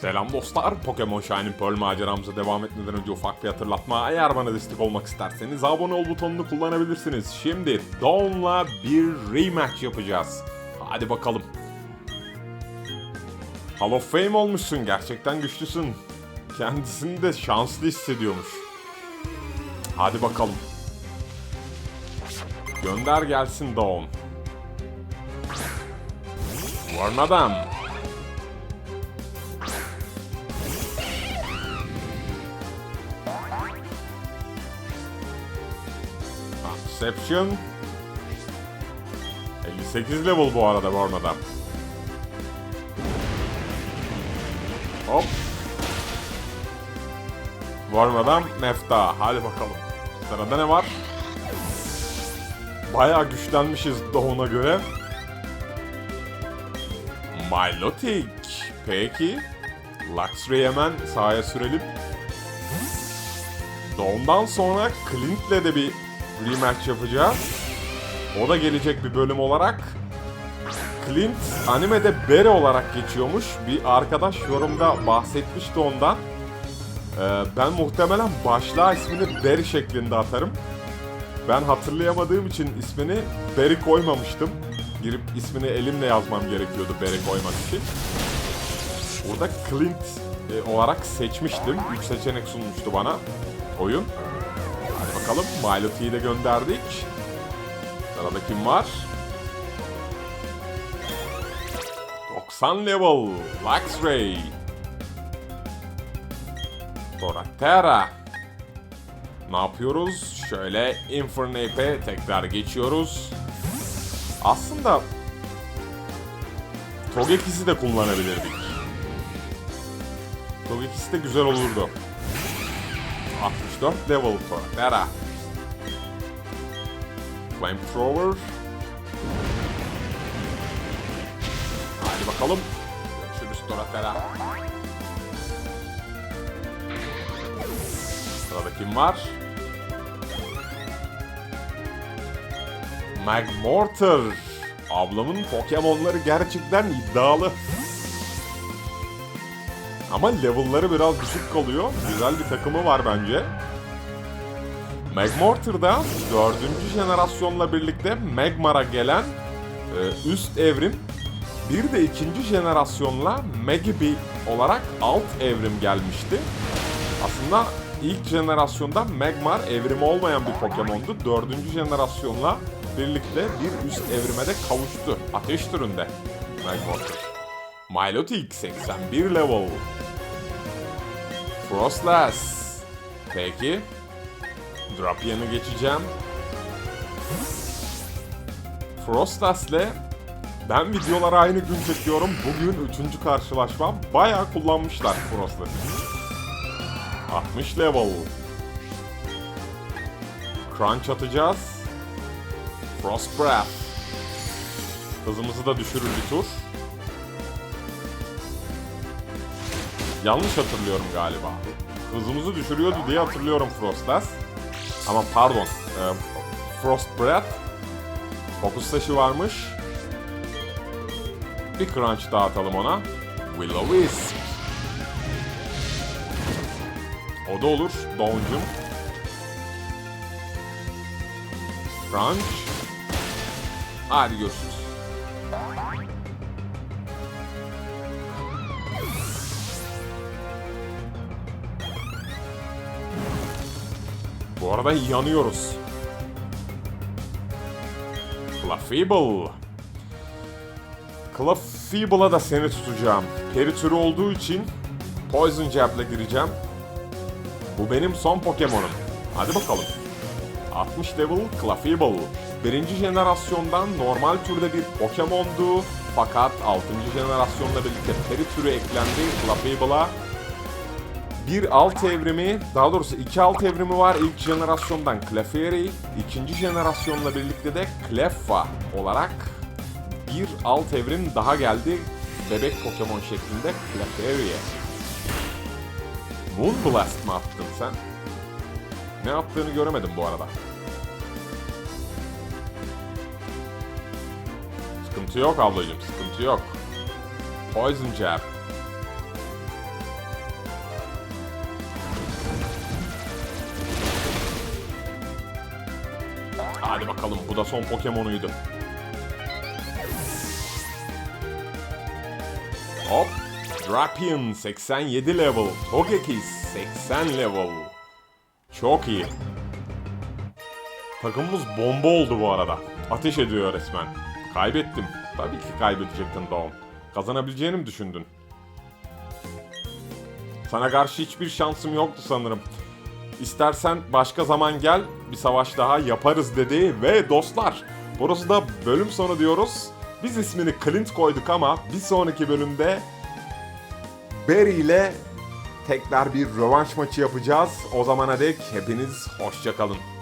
Selam dostlar, Pokemon Shining Pearl maceramıza devam etmeden önce ufak bir hatırlatma. Eğer bana destek olmak isterseniz abone ol butonunu kullanabilirsiniz. Şimdi Dawn'la bir rematch yapacağız. Hadi bakalım. Hall of Fame olmuşsun, gerçekten güçlüsün. Kendisini de şanslı hissediyormuş. Hadi bakalım. Gönder gelsin Dawn. Warn Perception. 58 level bu arada Warn Adam. Hop. Warn Adam Mefta. Hadi bakalım. Sırada ne var? Bayağı güçlenmişiz Dawn'a göre. Milotic. Peki. Luxray'i hemen sahaya sürelim. Dawn'dan sonra Clint'le de bir rematch yapacağız. O da gelecek bir bölüm olarak. Clint animede Bere olarak geçiyormuş. Bir arkadaş yorumda bahsetmişti ondan. Ee, ben muhtemelen başlığa ismini Barry şeklinde atarım. Ben hatırlayamadığım için ismini Barry koymamıştım. Girip ismini elimle yazmam gerekiyordu Barry koymak için. Burada Clint e, olarak seçmiştim. Üç seçenek sunmuştu bana oyun. Bakalım. Milotic'i de gönderdik. Sırada kim var? 90 level. Luxray. Torterra. Ne yapıyoruz? Şöyle Infernape'e tekrar geçiyoruz. Aslında Togekiss'i de kullanabilirdik. Togekiss de güzel olurdu. 64 level Torterra. Flamethrower. Hadi bakalım. Görüşürüz Torterra. Sırada kim var? Magmortar. Ablamın Pokemon'ları gerçekten iddialı. Ama level'ları biraz düşük kalıyor. Güzel bir takımı var bence. Magmortar'da 4. jenerasyonla birlikte Magmar'a gelen e, üst evrim bir de ikinci jenerasyonla Magibi olarak alt evrim gelmişti. Aslında ilk jenerasyonda Magmar evrimi olmayan bir Pokemon'du. Dördüncü jenerasyonla birlikte bir üst evrime de kavuştu. Ateş türünde Magmortar. Milotic 81 level. Frostlass. Peki. Drapian'ı geçeceğim. Frostlass'le ben videoları aynı gün çekiyorum. Bugün üçüncü karşılaşmam. Bayağı kullanmışlar Frostlass'ı. 60 level. Crunch atacağız. Frost Breath. Hızımızı da düşürür bir tur. Yanlış hatırlıyorum galiba. Hızımızı düşürüyordu diye hatırlıyorum Frostlass. Ama pardon. e, Frost Breath. Fokus taşı varmış. Bir crunch daha atalım ona. Will-O-Wisp. O da olur. Dawn'cum. Crunch. Hadi görüşürüz. Bu arada yanıyoruz. Clefable. Clefable'a da seni tutacağım. Peri türü olduğu için Poison Jab'la gireceğim. Bu benim son Pokemon'um. Hadi bakalım. 60 level Clefable. Birinci jenerasyondan normal türde bir Pokemon'du. Fakat 6. jenerasyonla birlikte peri türü eklendi Clefable'a. Bir alt evrimi, daha doğrusu iki alt evrimi var. İlk jenerasyondan Clefairy, ikinci jenerasyonla birlikte de Cleffa olarak bir alt evrim daha geldi. Bebek Pokemon şeklinde Clefairy'e. Moonblast mı attın sen? Ne yaptığını göremedim bu arada. Sıkıntı yok ablacığım, sıkıntı yok. Poison Jab. Hadi bakalım bu da son Pokemon'uydu. Hop. Drapion 87 level. Togekiss 80 level. Çok iyi. Takımımız bomba oldu bu arada. Ateş ediyor resmen. Kaybettim. Tabii ki kaybedecektin Dawn. Kazanabileceğini mi düşündün? Sana karşı hiçbir şansım yoktu sanırım. İstersen başka zaman gel bir savaş daha yaparız dedi ve dostlar burası da bölüm sonu diyoruz. Biz ismini Clint koyduk ama bir sonraki bölümde Barry ile tekrar bir rövanş maçı yapacağız. O zamana dek hepiniz hoşçakalın.